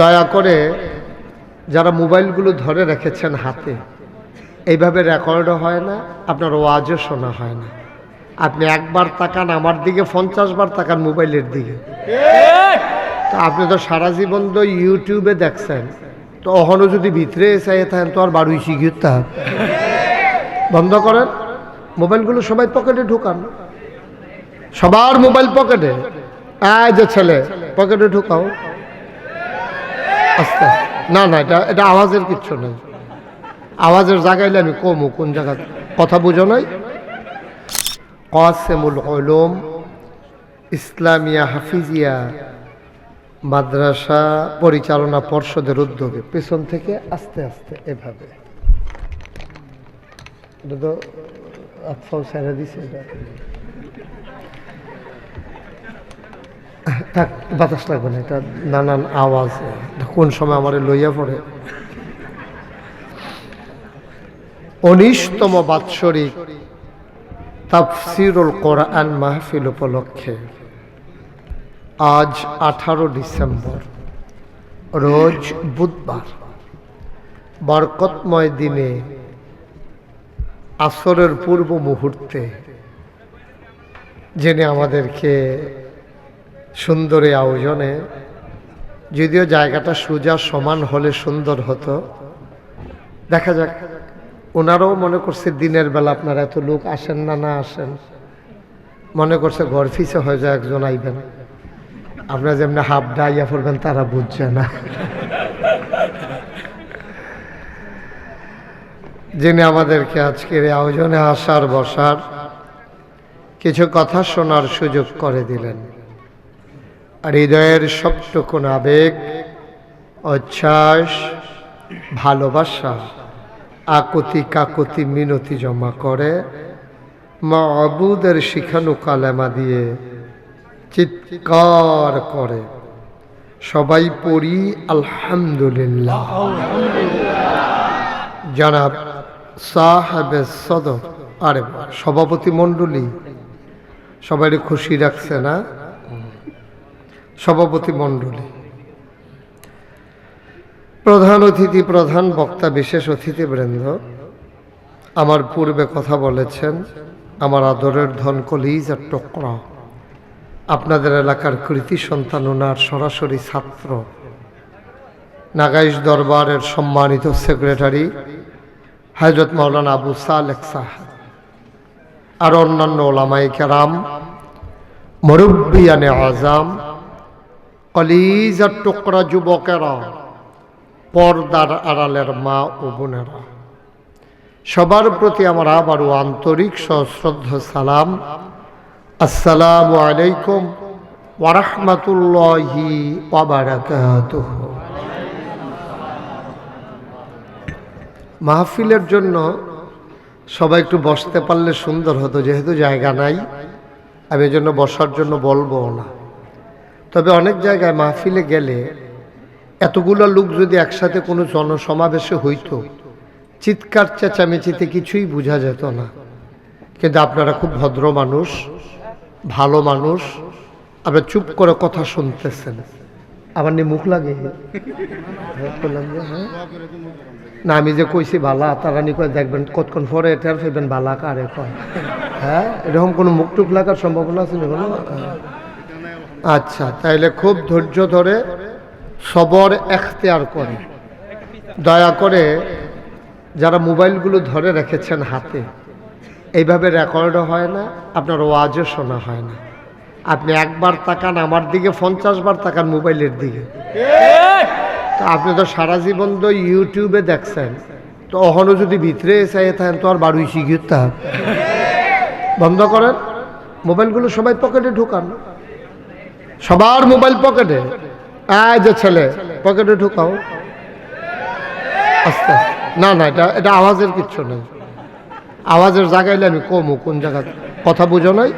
দয়া করে যারা মোবাইলগুলো ধরে রেখেছেন হাতে, এইভাবে রেকর্ডও হয় না, আপনার ওয়াজও শোনা হয় না। আপনি একবার তাকান আমার দিকে, পঞ্চাশ বার তাকান মোবাইলের দিকে। তো আপনি তো সারা জীবন তো ইউটিউবে দেখছেন। তো অহনও যদি ভিতরে এসে থাকেন, তো আর বাড়ুই শিখিয়ে বন্ধ করেন। মোবাইলগুলো সবাই পকেটে ঢুকান। সবার মোবাইল পকেটে। আয় যে ছেলে, পকেটে ঢুকাও। আস্তে। না না, এটা এটা আওয়াজের কিচ্ছু নেই। আওয়াজের জায়গাইলে আমি কমু, কোন জায়গা কথা বুঝো নাই? কাসেমুল উলুম, ইসলামিয়া হাফিজিয়া মাদ্রাসা পরিচালনা পর্ষদের উদ্যোগে। পেছন থেকে আস্তে আস্তে এভাবে। এটা তো আফাও ছেড়ে দিছে এটা। থাক বাতাস লাগবে না, এটা নানান আওয়াজ। কোন সময় আমার লইয়া পড়ে? উনিশতম বাৎসরিক তাফসিরুল কোরআন মাহফিল উপলক্ষে আজ আঠারো ডিসেম্বর, রোজ বুধবার, বরকতময় দিনে আসরের পূর্ব মুহূর্তে জেনে আমাদেরকে সুন্দর এই আয়োজনে, যদিও জায়গাটা সোজা সমান হলে সুন্দর হতো। দেখা যাক, ওনারাও মনে করছে দিনের বেলা আপনারা এত লোক আসেন না না আসেন। মনে করছে ঘর ফিসে হয়ে যায়, একজন আইবেন। আপনারা যেমনি হাফ ডাইয়া পড়বেন, তারা বুঝছে না। যিনি আমাদেরকে আজকের এই আয়োজনে আসার বসার কিছু কথা শোনার সুযোগ করে দিলেন। হৃদয়ের সবটুকুন আবেগ উচ্ছ্বাস ভালোবাসা, আকুতি কাকুতি মিনতি জমা করে মা অবুদের শিখানো কালেমা দিয়ে চিৎকার করে। সবাই পড়ি আলহামদুলিল্লাহ। জনাব সাহেবে সদর, আরে সভাপতি মণ্ডলী সবাই খুশি রাখছে না? সভাপতি মণ্ডলী। প্রধান অতিথি, প্রধান বক্তা, বিশেষ অতিথি অতিথিবৃন্দ, আমার পূর্বে কথা বলেছেন, আমার আদরের ধন কলিজ আর টকরা। আপনাদের এলাকার কৃতি সন্তান ওনার সরাসরি ছাত্র। নাগাইশ দরবারের সম্মানিত সেক্রেটারি হজরত মাওলানা আবু সালেক সাহেব। আর অন্যান্য ওলামাই মুরব্বিয়ানে আজাম কলিজার টুকরা যুবকেরা, পর্দার আড়ালের মা ও বোনেরা, সবার প্রতি আমার আবারও আন্তরিক সশ্রদ্ধ সালাম। আসসালামু আলাইকুম ওরহমতুল্লাহি ওবারাকাতুহ মাহফিলের জন্য সবাই একটু বসতে পারলে সুন্দর হতো, যেহেতু জায়গা নাই, আমি জন্য বসার জন্য বলব না। তবে অনেক জায়গায় মাহফিলে গেলে এতগুলো লোক যদি একসাথে কোনো জনসমাবেশে হইতো, চিৎকার চেঁচামেচিতে কিছুই বোঝা যেত না কিন্তু আপনারা খুব ভদ্র মানুষ, ভালো মানুষ আপনার চুপ করে কথা শুনতেছেন আমার নিয়ে মুখ লাগে। না, আমি যে কইছি বালা, তারা নি কয়, দেখবেন কতক্ষণ পরে এটার ফেবেন বালা কারে কয় হ্যাঁ এরকম কোনো মুখ টুক লাগার সম্ভাবনা আছে না। আচ্ছা তাইলে খুব ধৈর্য ধরে সবর এখতিয়ার করে। দয়া করে যারা মোবাইলগুলো ধরে রেখেছেন হাতে, এইভাবে রেকর্ডও হয় না, আপনার ওয়াজও শোনা হয় না। আপনি একবার তাকান আমার দিকে, পঞ্চাশ বার তাকান মোবাইলের দিকে। তো আপনি তো সারা জীবন তো ইউটিউবে দেখছেন। তো অহনও যদি ভিতরে এসে থাকেন, তো আর বাড়ুই শিখিয়ে বন্ধ করেন। মোবাইলগুলো সবাই পকেটে ঢুকান। সবার মোবাইল পকেটে। আয় যে ছেলে, পকেটে ঢুকাও। আস্তে। না না, এটা এটা আওয়াজের কিচ্ছু নেই। আওয়াজের জায়গায় আমি কমু, কোন জায়গা কথা বুঝো নাই?